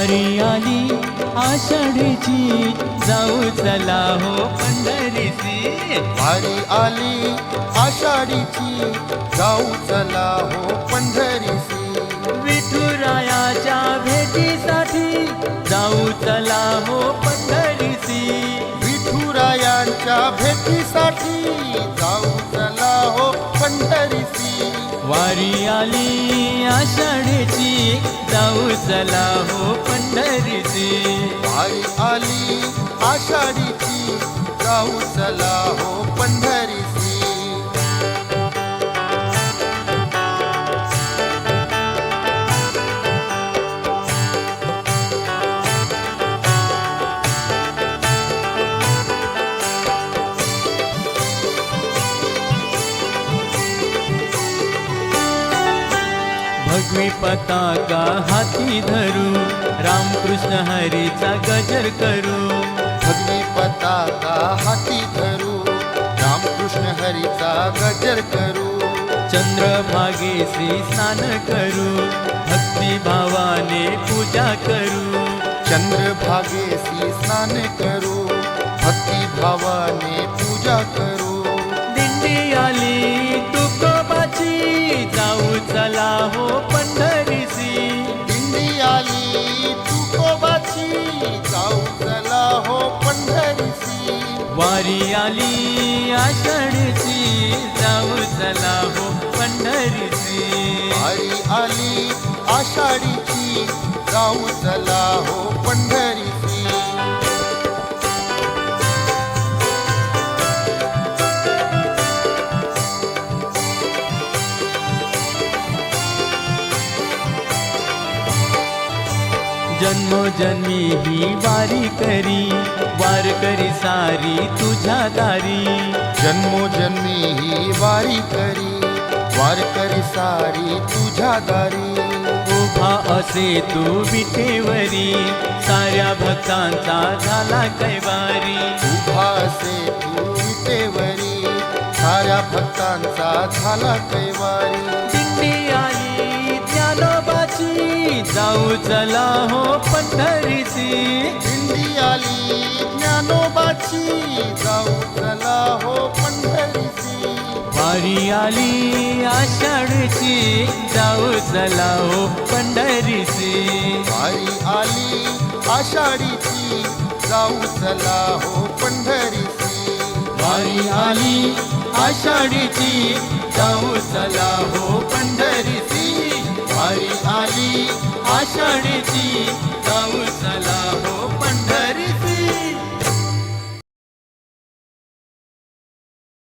वारी आली आषाढीची. जाऊ चला हो पंढरीची. वारी आली आषाढीची. जाऊ चला हो पंढरीसी विठुरायाच्या भेटीसाठी जाऊ चला हो पंढरीची. विठुरायांच्या भेटीसाठी वारी आली आषाढीची जाऊ चला हो पंढरीची. वारी आली आषाढीची. जाऊ चला हो पंढरीची. भगवी पताका हाती धरू रामकृष्ण हरीचा गजर करू. भगवी पताका हाती धरू रामकृष्ण हरीचा गजर करू. चंद्रभागेशी स्नान करू भक्ती भावाने पूजा करू. चंद्रभागेसी स्नान करू भक्ती भावाने पूजा करू. चला हो पंढरीसी वारी आली आषाढीची जाऊ चला हो पंढरीची. वारी आली आषाढीची जाऊ चला हो जन्मोजन्मी ही वारी करी वार करी सारी तुझ्या दारी. जन्मोजन्मी ही वारी करी वार करी सारी तुझ्या दारी. उभा असे तू विठेवरी साऱ्या भक्तांचा झाला कैवारी. उभा असे तू विटेवरी साऱ्या भक्तांचा झाला कैवारी. चला हो पंढरीची दिंडी आली ज्ञानोबाची जाऊ चला हो पंढरीसी वारी आली आषाढची जाऊ चला हो पंढरीची वारी आली आषाढीची जाऊ चला हो पंढरीसी वारी आली आषाढीची वारी